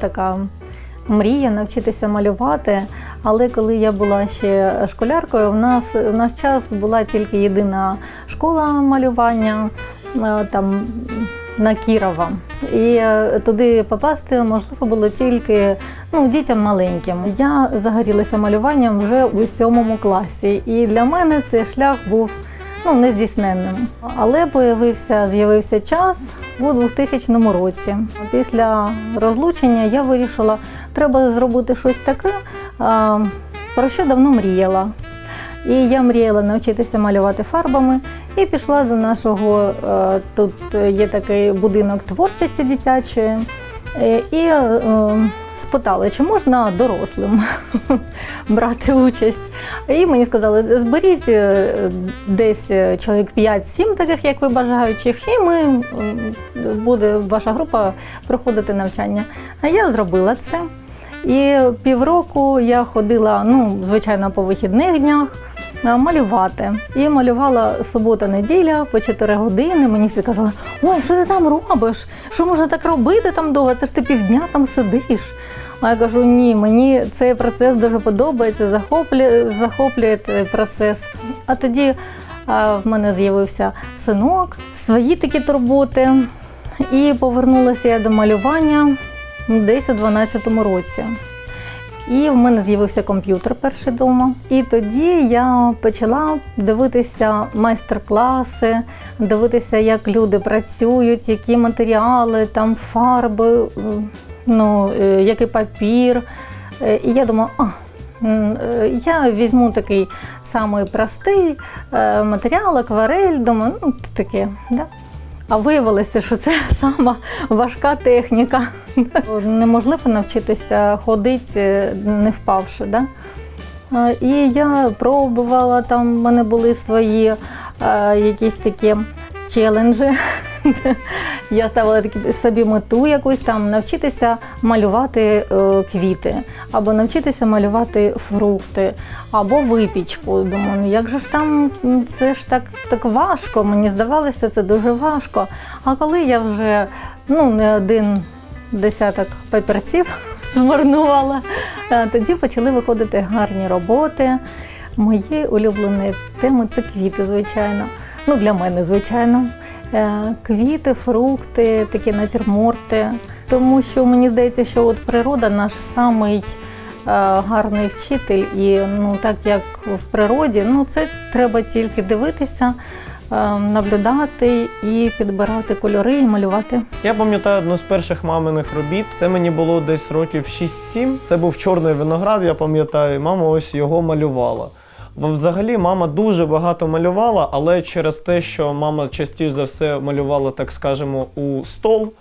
така мрія навчитися малювати. Але коли я була ще школяркою, в нас в наш час була тільки єдина школа малювання е, там на Кірова. І е, туди попасти можливо було тільки ну, дітям маленьким. Я загорілася малюванням вже у сьомому класі, і для мене цей шлях був ну, нездійсненним. Але появився, з'явився час у 2000 році. Після розлучення я вирішила, треба зробити щось таке, про що давно мріяла. І я мріяла навчитися малювати фарбами і пішла до нашого е, тут є такий будинок творчості дитячої. Е, І е, спитала, чи можна дорослим брати участь. І мені сказали, зберіть е, десь чоловік 5-7 таких, як ви бажаючих, і ми буде ваша група проходити навчання. А я зробила це. І півроку я ходила, ну, звичайно, по вихідних днях малювати. І малювала субота-неділя по 4 години. Мені всі казали, ой, що ти там робиш? Що можна так робити там довго? Це ж ти півдня там сидиш. А я кажу, ні, мені цей процес дуже подобається, захоплює, захоплює процес. А тоді а, в мене з'явився синок, свої такі турботи. І повернулася я до малювання десь у 12-му році. І в мене з'явився комп'ютер перший вдома. І тоді я почала дивитися майстер-класи, дивитися, як люди працюють, які матеріали, там фарби, ну, е, який папір. Е, І я думаю, а, е, я візьму такий самий простий матеріал, акварель, думаю, ну таке. Да? А виявилося, що це сама важка техніка. Неможливо навчитися ходити, не впавши. Да? І я пробувала, там в мене були свої е, якісь такі челенджі. Я ставила такі собі мету якусь там навчитися малювати е, квіти, або навчитися малювати фрукти, або випічку. Думаю, ну як же ж там це ж так, так важко? Мені здавалося, це дуже важко. А коли я вже ну, не один десяток папірців змарнувала, е, тоді почали виходити гарні роботи. Мої улюблені теми це квіти, звичайно. Ну, для мене, звичайно. Е, Квіти, фрукти, такі натюрморти. Тому що мені здається, що от природа наш самий е, гарний вчитель, і ну так як в природі, ну це треба тільки дивитися, е, наблюдати і підбирати кольори і малювати. Я пам'ятаю одну з перших маминих робіт. Це мені було десь років 6-7. Це був чорний виноград, я пам'ятаю, і мама ось його малювала. Взагалі, мама дуже багато малювала, але через те, що мама частіше за все малювала, так скажемо, у стол,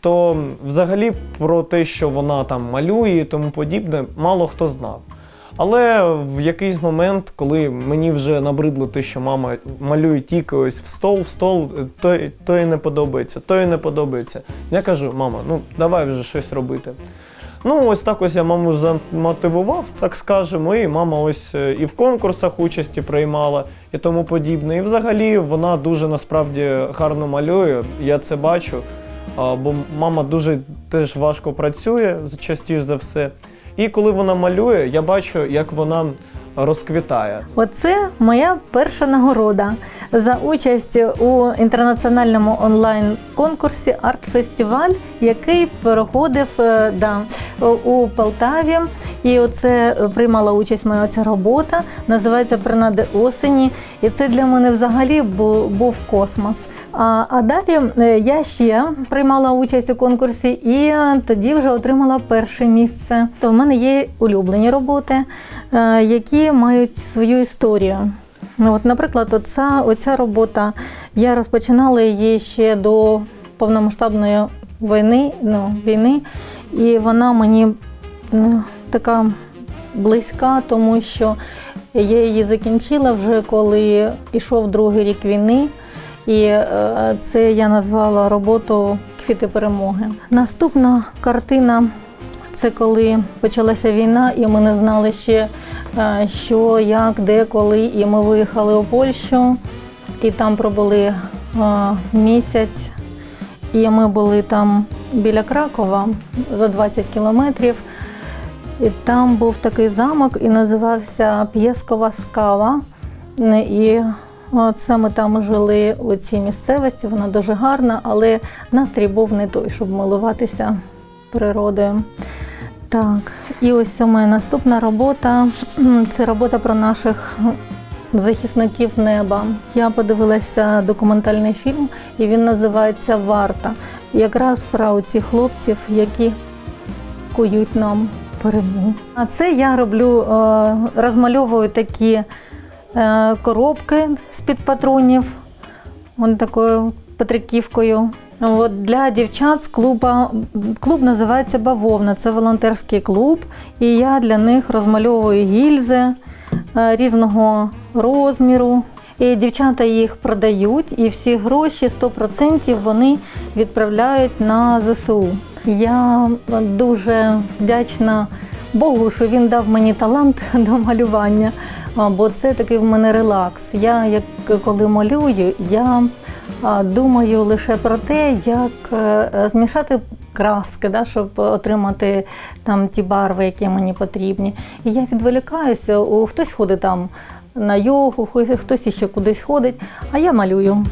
то взагалі про те, що вона там малює і тому подібне, мало хто знав. Але в якийсь момент, коли мені вже набридло те, що мама малює тільки ось в стол, в стол, то, то і не подобається, то і не подобається. Я кажу, мама, ну давай вже щось робити. Ну, ось так ось я маму замотивував, так скажемо, і мама ось е, і в конкурсах участі приймала і тому подібне. І взагалі вона дуже насправді гарно малює, я це бачу. Бо мама дуже теж важко працює частіше за все. І коли вона малює, я бачу, як вона розквітає. Оце моя перша нагорода за участь у інтернаціональному онлайн-конкурсі Арт-фестиваль, який проходив е, да, у Полтаві. І оце приймала участь моя ця робота, називається Принади осені. І це для мене взагалі був, космос. А, а далі е, я ще приймала участь у конкурсі і тоді вже отримала перше місце. То в мене є улюблені роботи, е, які мають свою історію. Ну, От, наприклад, оця, оця робота, я розпочинала її ще до повномасштабної війни, ну, війни, і вона мені ну, така близька, тому що я її закінчила вже коли йшов другий рік війни. І е, це я назвала роботу Квіти перемоги. Наступна картина це коли почалася війна, і ми не знали ще, е, що, як, де, коли. І ми виїхали у Польщу, і там пробули е, місяць. І ми були там біля Кракова за 20 кілометрів. І там був такий замок і називався П'єскова скала. І от саме там жили у цій місцевості, вона дуже гарна, але настрій був не той, щоб милуватися природою. Так, і ось у мене наступна робота. Це робота про наших захисників неба. Я подивилася документальний фільм, і він називається Варта. Якраз про цих хлопців, які кують нам перемогу. А це я роблю, е, розмальовую такі е, коробки з-під патронів, от такою петриківкою. От для дівчат з клуба клуб називається Бавовна. Це волонтерський клуб, і я для них розмальовую гільзи різного розміру. І дівчата їх продають, і всі гроші 100% вони відправляють на ЗСУ. Я дуже вдячна Богу, що він дав мені талант до малювання, бо це такий в мене релакс. Я як коли малюю, я думаю лише про те, як е, змішати краски, да, щоб отримати там ті барви, які мені потрібні. І я відволікаюся, хтось ходить там на йогу, хтось іще кудись ходить, а я малюю.